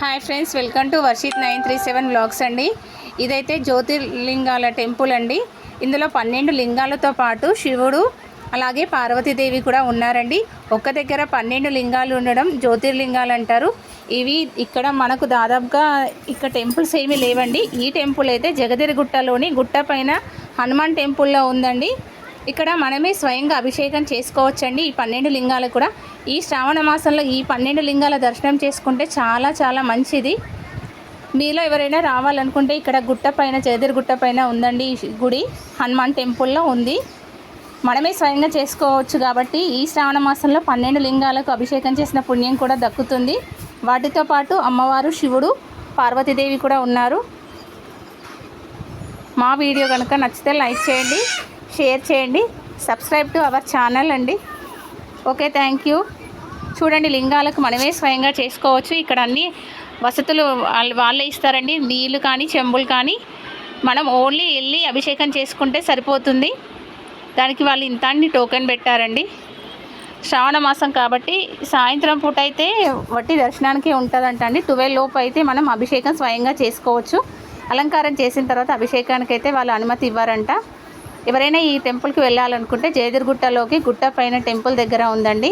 Hi friends welcome to Varshith nine three seven vlogs అండి. ఇదైతే జ్యోతిర్లింగాల temple అండి. ఇందులో పన్నెండు లింగాలతో పాటు శివుడు అలాగే పార్వతీదేవి కూడా ఉన్నారండి. ఒక్క దగ్గర పన్నెండు లింగాలు ఉండడం జ్యోతిర్లింగాలు అంటారు. ఇవి ఇక్కడ మనకు దాదాపుగా ఇక్కడ టెంపుల్స్ ఏమీ లేవండి. ఈ టెంపుల్ అయితే జగదిరిగుట్టలోని గుట్ట పైన హనుమాన్ టెంపుల్లో ఉందండి. ఇక్కడ మనమే స్వయంగా అభిషేకం చేసుకోవచ్చండి. ఈ పన్నెండు లింగాలు కూడా. ఈ శ్రావణ మాసంలో ఈ పన్నెండు లింగాల దర్శనం చేసుకుంటే చాలా చాలా మంచిది. మీలో ఎవరైనా రావాలనుకుంటే ఇక్కడ గుట్ట పైన జయదిరి గుట్ట పైన ఉందండి గుడి. హనుమాన్ టెంపుల్లో ఉంది. మనమే స్వయంగా చేసుకోవచ్చు కాబట్టి ఈ శ్రావణ మాసంలో పన్నెండు లింగాలకు అభిషేకం చేసిన పుణ్యం కూడా దక్కుతుంది. వాటితో పాటు అమ్మవారు శివుడు పార్వతీదేవి కూడా ఉన్నారు. మా వీడియో కనుక నచ్చితే లైక్ చేయండి. షేర్ చేయండి. సబ్స్క్రైబ్ టు అవర్ ఛానల్ అండి. ఓకే థ్యాంక్ యూ చూడండి లింగాలకు మనమే స్వయంగా చేసుకోవచ్చు. ఇక్కడ అన్ని వసతులు వాళ్ళు వాళ్ళే ఇస్తారండి. నీళ్ళు కానీ చెంబులు కానీ. మనం ఓన్లీ వెళ్ళి అభిషేకం చేసుకుంటే సరిపోతుంది. దానికి వాళ్ళు ఇంత టోకెన్ పెట్టారండి. శ్రావణ మాసం కాబట్టి సాయంత్రం పూట అయితే వట్టి దర్శనానికి ఉంటుందంట అండి ట్వెల్వ్ లోపు అయితే మనం అభిషేకం స్వయంగా చేసుకోవచ్చు. అలంకారం చేసిన తర్వాత అభిషేకానికి అయితే వాళ్ళు అనుమతి ఇవ్వారంట. ఎవరైనా ఈ టెంపుల్కి వెళ్ళాలనుకుంటే జయదిరిగుట్టలోకి గుట్ట పైన టెంపుల్ దగ్గర ఉందండి.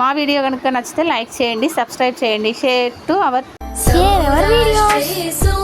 మా వీడియో కనుక నచ్చితే లైక్ చేయండి సబ్స్క్రైబ్ చేయండి. Share to our Share